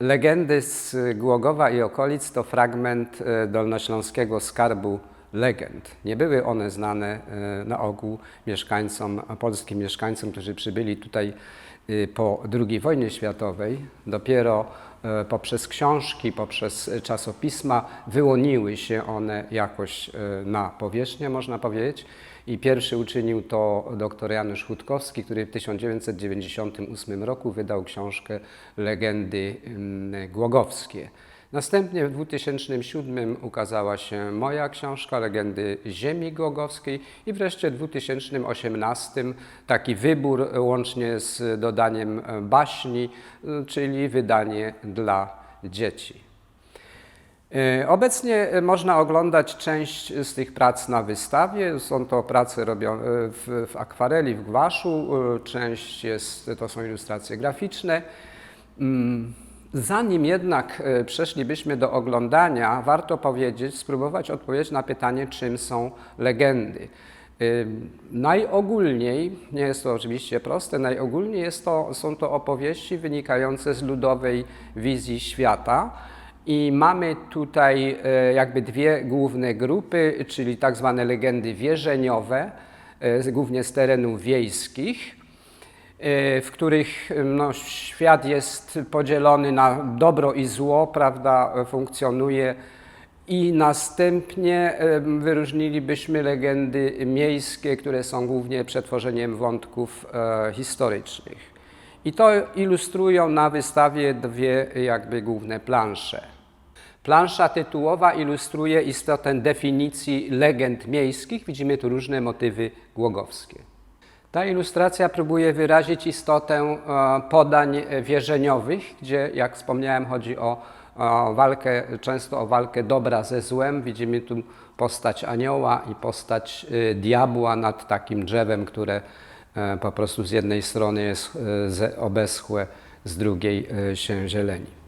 Legendy z Głogowa i okolic to fragment e, dolnośląskiego skarbu legend. Nie były one znane e, na ogół mieszkańcom, polskim mieszkańcom, którzy przybyli tutaj e, po II wojnie światowej. Dopiero e, poprzez książki, poprzez czasopisma wyłoniły się one jakoś na powierzchnię, można powiedzieć. I pierwszy uczynił to dr Janusz Hutkowski, który w 1998 roku wydał książkę Legendy mm, Głogowskie. Następnie w 2007 ukazała się moja książka Legendy Ziemi Głogowskiej i wreszcie w 2018 taki wybór łącznie z dodaniem baśni, czyli wydanie dla dzieci. E, Obecnie można oglądać część z tych prac na wystawie. Są to prace robione w, w akwareli, w gwaszu. E, Część jest, to są ilustracje graficzne. Zanim jednak e, przeszlibyśmy do oglądania, warto powiedzieć, spróbować odpowiedzieć na pytanie, czym są legendy. Y, Najogólniej, nie jest to oczywiście proste, najogólniej jest to, są to opowieści wynikające z ludowej wizji świata. I mamy tutaj e, jakby dwie główne grupy, czyli tak zwane legendy wierzeniowe, e, głównie z terenów wiejskich, e, w których no, świat jest podzielony na dobro i zło, prawda, funkcjonuje i następnie wyróżnilibyśmy legendy miejskie, które są głównie przetworzeniem wątków historycznych. I to ilustrują na wystawie dwie jakby główne plansze. Plansza tytułowa ilustruje istotę definicji legend miejskich. Widzimy tu różne motywy głogowskie. Ta ilustracja próbuje wyrazić istotę e, podań wierzeniowych, gdzie, jak wspomniałem, chodzi o, walkę, często o walkę dobra ze złem. Widzimy tu postać anioła i postać e, diabła nad takim drzewem, które e, po prostu z jednej strony jest obeschłe, z drugiej się zieleni.